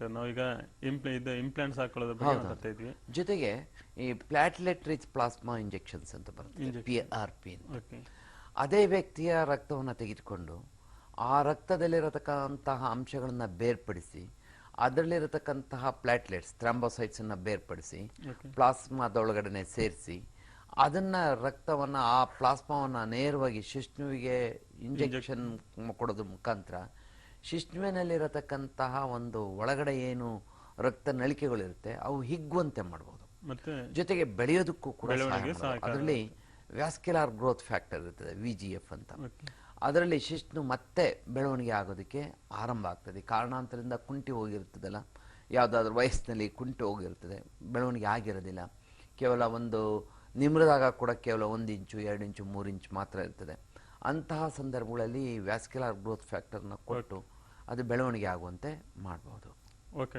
Doctor ನಾವೀಗ ಇಂಪ್ಲ ಇದು implants ಹಾಕೊಳ್ಳೋದ್ರ ಬಗ್ಗೆ ಮಾತಾಡ್ತಾ ಇದ್ವಿ. ಜೊತೆಗೆ ಈ ಪ್ಲಾಟ್ಲೆಟ್ ರಿಚ್ ಪ್ಲಾಸ್ಮಾ ಇಂಜೆಕ್ಷನ್ಸ್ ಅಂತ ಬರುತ್ತೆ. ಪಿ ಆರ್ ಪಿ ಓಕೆ ಅದೇ ವ್ಯಕ್ತಿಯ ರಕ್ತವನ್ನು ತೆಗೆದುಕೊಂಡು ಆ ರಕ್ತದಲ್ಲಿರತಕ್ಕಂತಹ ಅಂಶಗಳನ್ನು ಬೇರ್ಪಡಿಸಿ ಅದರಲ್ಲಿರತಕ್ಕಂತಹ ಪ್ಲಾಟ್ಲೆಟ್ಸ್ ಥ್ರಾಂಬೋಸೈಟ್ಸನ್ನು ಬೇರ್ಪಡಿಸಿ ಪ್ಲಾಸ್ಮಾದೊಳಗಡೆ ಸೇರಿಸಿ ಅದನ್ನ ರಕ್ತವನ್ನ ಆ ಪ್ಲಾಸ್ಮಾವನ್ನ ನೇರವಾಗಿ ಶಿಷ್ಣುವಿಗೆ ಇಂಜೆಕ್ಷನ್ ಕೊಡೋದ್ರ ಮುಖಾಂತರ ಶಿಷ್ಣುವಿನಲ್ಲಿರತಕ್ಕಂತಹ ಒಂದು ಒಳಗಡೆ ಏನು ರಕ್ತ ನಳಿಕೆಗಳಿರುತ್ತೆ ಅವು ಹಿಗ್ಗುವಂತೆ ಮಾಡ್ಬೋದು. ಮತ್ತೆ ಜೊತೆಗೆ ಬೆಳೆಯೋದಕ್ಕೂ ಕೂಡ ಅದರಲ್ಲಿ ವ್ಯಾಸ್ಕ್ಯುಲಾರ್ ಗ್ರೋತ್ ಫ್ಯಾಕ್ಟರ್ ಇರ್ತದೆ ವಿ ಜಿ ಎಫ್ ಅಂತ. ಅದರಲ್ಲಿ ಶಿಶ್ನು ಮತ್ತೆ ಬೆಳವಣಿಗೆ ಆಗೋದಕ್ಕೆ ಆರಂಭ ಆಗ್ತದೆ. ಕಾರಣಾಂತರದಿಂದ ಕುಂಟಿ ಹೋಗಿರ್ತದಲ್ಲ ಯಾವುದಾದ್ರೂ ವಯಸ್ಸಿನಲ್ಲಿ ಕುಂಟಿ ಹೋಗಿರ್ತದೆ ಬೆಳವಣಿಗೆ ಆಗಿರೋದಿಲ್ಲ. ಕೇವಲ ಒಂದು ನಿಮ್ರದಾಗ ಕೂಡ ಕೇವಲ ಒಂದು ಇಂಚು ಎರಡು ಇಂಚು ಮೂರು ಇಂಚು ಮಾತ್ರ ಇರ್ತದೆ. ಅಂತಹ ಸಂದರ್ಭಗಳಲ್ಲಿ ವ್ಯಾಸ್ಕ್ಯುಲಾರ್ ಗ್ರೋತ್ ಫ್ಯಾಕ್ಟರ್ನ ಕೊಟ್ಟು ಅದು ಬೆಳವಣಿಗೆ ಆಗುವಂತೆ ಮಾಡ್ಬೋದು. ಓಕೆ